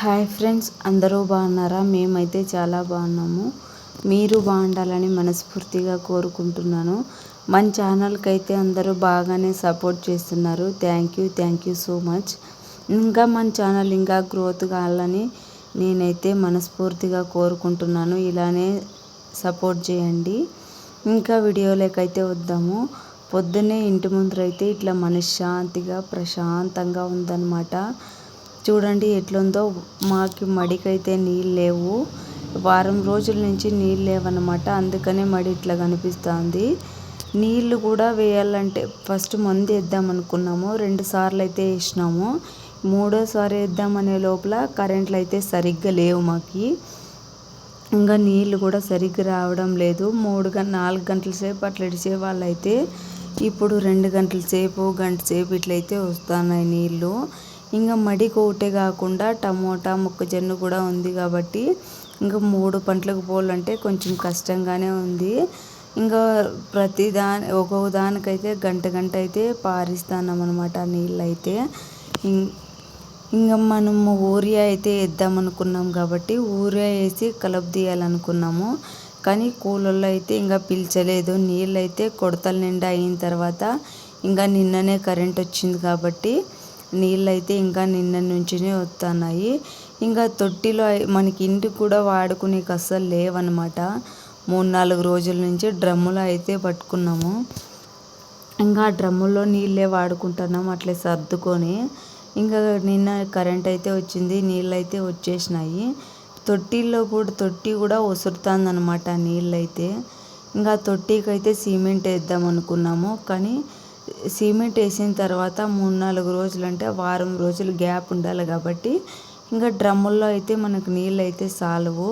Hi friends అందరూ బాగున్నారా? మేమైతే చాలా బాగున్నాము. మీరు బాగుండాలని మనస్ఫూర్తిగా కోరుకుంటున్నాను. మన ఛానల్కి అయితే అందరూ బాగానే సపోర్ట్ చేస్తున్నారు. Thank you thank you so much ఇంకా మన ఛానల్ ఇంకా గ్రోత్ కావాలని నేనైతే మనస్ఫూర్తిగా కోరుకుంటున్నాను. ఇలానే సపోర్ట్ చేయండి. ఇంకా వీడియోలోకైతే వద్దాము. పొద్దున్నే ఇంటి ముందర అయితే ఇట్లా మనశ్శాంతిగా ప్రశాంతంగా ఉందన్నమాట. చూడండి ఎట్లుందో. మాకి మడికైతే నీళ్ళు లేవు. వారం రోజుల నుంచి నీళ్ళు లేవన్నమాట. అందుకనే మడి ఇట్లా కనిపిస్తుంది. నీళ్ళు కూడా వేయాలంటే ఫస్ట్ మందు వేద్దాం అనుకున్నాము. రెండు సార్లు అయితే వేసినాము. మూడోసారి వేద్దామనే లోపల కరెంట్లు అయితే సరిగ్గా లేవు మాకి. ఇంకా నీళ్ళు కూడా సరిగ్గా రావడం లేదు. మూడు గంట నాలుగు గంటల సేపు అట్లా ఇడిచే వాళ్ళు అయితే ఇప్పుడు రెండు గంటల సేపు గంట సేపు ఇట్లయితే వస్తున్నాయి నీళ్ళు. ఇంకా మడికి కాకుండా టమోటా మొక్కజొన్న కూడా ఉంది కాబట్టి ఇంకా మూడు పంటలకు పోవాలంటే కొంచెం కష్టంగానే ఉంది. ఇంకా ప్రతి దాని ఒక్కొక్క దానికైతే గంట గంట అయితే పారిస్తానమనమాట అనమాట నీళ్ళు అయితే ఇంకా మనము ఊరియా అయితే వేద్దామనుకున్నాం కాబట్టి ఊరియా వేసి కలుపు తీయాలనుకున్నాము. కానీ కూలోళ్ళు అయితే ఇంకా పిలిచలేదు. నీళ్ళు అయితే కొడతల నిండా అయిన తర్వాత ఇంకా నిన్ననే కరెంట్ వచ్చింది కాబట్టి నీళ్ళైతే ఇంకా నిన్న నుంచినే వస్తున్నాయి ఇంకా తొట్టిలో మనకి ఇంటికి కూడా వాడుకునేకి అస్సలు లేవన్నమాట. మూడు నాలుగు రోజుల నుంచి డ్రమ్ములో అయితే పట్టుకున్నాము. ఇంకా డ్రమ్ముల్లో నీళ్ళే వాడుకుంటున్నాం అట్లే సర్దుకొని. ఇంకా నిన్న కరెంట్ అయితే వచ్చింది నీళ్ళు అయితే వచ్చేసినాయి. తొట్టిల్లో కూడా తొట్టి కూడా వసురుతుంది అనమాట నీళ్ళైతే. ఇంకా తొట్టికి అయితే సిమెంట్ వేద్దాం అనుకున్నాము కానీ సిమెంట్ వేసిన తర్వాత మూడు నాలుగు రోజులు అంటే వారం రోజులు గ్యాప్ ఉండాలి కాబట్టి ఇంకా డ్రమ్ముల్లో అయితే మనకు నీళ్ళు అయితే సాలవు.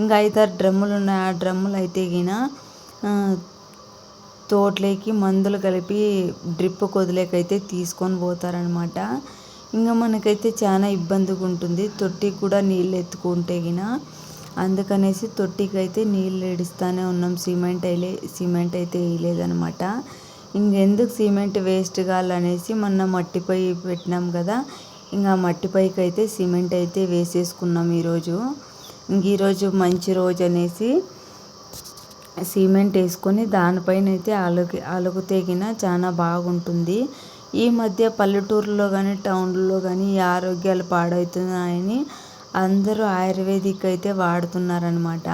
ఇంకా ఐదారు డ్రమ్ములు ఉన్నాయి. ఆ డ్రమ్ములు అయితే గిన తోటలోకి మందులు కలిపి డ్రిప్ కొదిలేకైతే తీసుకొని పోతారనమాట ఇంకా మనకైతే చాలా ఇబ్బందిగా ఉంటుంది. తొట్టికి కూడా నీళ్ళు ఎత్తుకుంటే గిన అందుకనేసి తొట్టికి అయితే నీళ్ళు ఏడుస్తూనే ఉన్నాం. సిమెంట్ అయితే సిమెంట్ అయితే వేయలేదనమాట ఇంకెందుకు సిమెంట్ వేస్ట్ కావాలనేసి మొన్న మట్టిపై పెట్టినాం కదా. ఇంకా మట్టిపైకి అయితే సిమెంట్ అయితే వేసేసుకున్నాం ఈరోజు. ఇంక ఈరోజు మంచి రోజు అనేసి సిమెంట్ వేసుకొని దానిపైన అయితే అలుగు అలుగు తెగిన చాలా బాగుంటుంది. ఈ మధ్య పల్లెటూరులో కానీ టౌన్లో కానీ ఈ ఆరోగ్యాలు పాడవుతున్నాయని అందరూ ఆయుర్వేదిక్ అయితే వాడుతున్నారనమాట.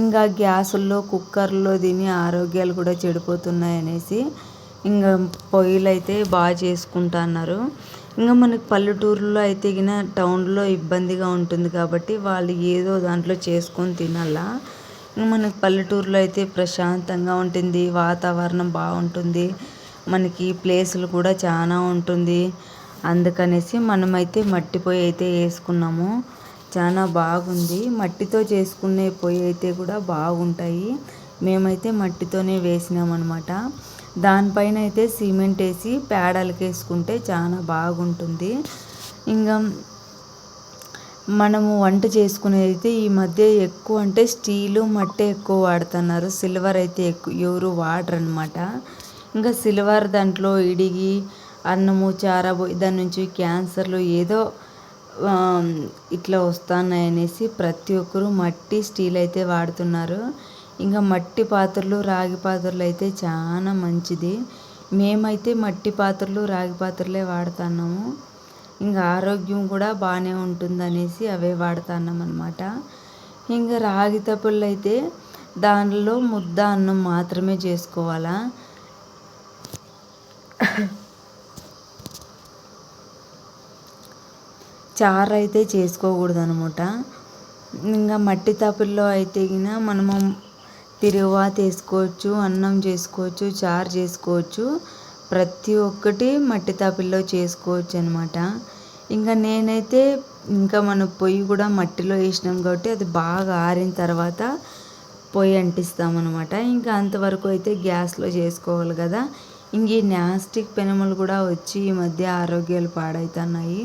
ఇంకా గ్యాసుల్లో కుక్కర్లో తిని ఆరోగ్యాలు కూడా చెడిపోతున్నాయి అనేసి ఇంకా పొయ్యిలు అయితే బాగా చేసుకుంటున్నారు. ఇంకా మనకి పల్లెటూరులో అయితే గిన టౌన్లో ఇబ్బందిగా ఉంటుంది కాబట్టి వాళ్ళు ఏదో దాంట్లో చేసుకొని తినాలా. ఇంకా మనకి పల్లెటూరులో అయితే ప్రశాంతంగా ఉంటుంది వాతావరణం బాగుంటుంది మనకి ప్లేసులు కూడా చాలా ఉంటుంది. అందుకనేసి మనమైతే మట్టి పొయ్యి అయితే వేసుకున్నాము. చాలా బాగుంది. మట్టితో చేసుకునే పొయ్యి అయితే కూడా బాగుంటాయి. మేమైతే మట్టితోనే వేసినామన్నమాట. దానిపైన అయితే సిమెంట్ వేసి పేడలకేసుకుంటే చాలా బాగుంటుంది. ఇంకా మనము వంట చేసుకునేది అయితే ఈ మధ్య ఎక్కువ అంటే స్టీలు మట్టి ఎక్కువ వాడుతున్నారు. సిల్వర్ అయితే ఎక్కువ ఎవరు వాడరు అనమాట ఇంకా సిల్వర్ దాంట్లో ఇడిగి అన్నము చారా దాని నుంచి క్యాన్సర్లు ఏదో ఇట్లా వస్తున్నాయి అనేసి ప్రతి ఒక్కరు మట్టి స్టీల్ అయితే వాడుతున్నారు. ఇంకా మట్టి పాత్రలు రాగి పాత్రలు అయితే చాలా మంచిది. మేమైతే మట్టి పాత్రలు రాగి పాత్రలే వాడుతున్నాము. ఇంకా ఆరోగ్యం కూడా బాగానే ఉంటుంది అనేసి అవే వాడుతున్నాం అనమాట ఇంకా రాగి తప్పులు అయితే దానిలో ముద్ద అన్నం మాత్రమే చేసుకోవాలా. చారు అయితే చేసుకోకూడదు అనమాట ఇంకా మట్టి తాపిల్లో అయితే గిన మనము తిరువాత వేసుకోవచ్చు అన్నం చేసుకోవచ్చు చారు చేసుకోవచ్చు. ప్రతి ఒక్కటి మట్టి తాపిల్లో చేసుకోవచ్చు అనమాట ఇంకా నేనైతే ఇంకా మన పొయ్యి కూడా మట్టిలో వేసినాం కాబట్టి అది బాగా ఆరిన తర్వాత పొయ్యి అంటిస్తామన్నమాట ఇంకా అంతవరకు అయితే గ్యాస్లో చేసుకోవాలి కదా. ఇంక ఈ నాస్టిక్ పెనములు కూడా వచ్చి ఈ మధ్య ఆరోగ్యాలు పాడవుతున్నాయి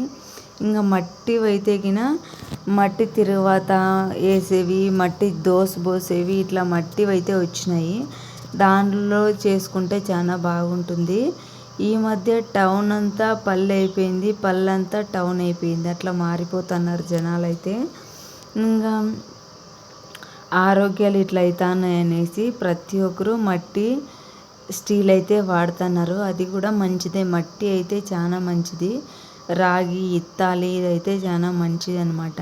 ఇంకా మట్టి అయితే గిన మట్టి తిరువాత వేసేవి మట్టి దోశ పోసేవి ఇట్లా మట్టివి అయితే వచ్చినాయి. దాంట్లో చేసుకుంటే చాలా బాగుంటుంది. ఈ మధ్య టౌన్ అంతా పల్లె అయిపోయింది పల్లె అంతా టౌన్ అయిపోయింది. అట్లా మారిపోతున్నారు జనాలు అయితే ఇంకా ఆరోగ్యాలు ఇట్లా అవుతున్నాయి అనేసి ప్రతి ఒక్కరు మట్టి స్టీల్ అయితే వాడుతున్నారు. అది కూడా మంచిదే. మట్టి అయితే చాలా మంచిది. రాగి ఇత్తాలి ఇదైతే చాలా మంచిదన్నమాట.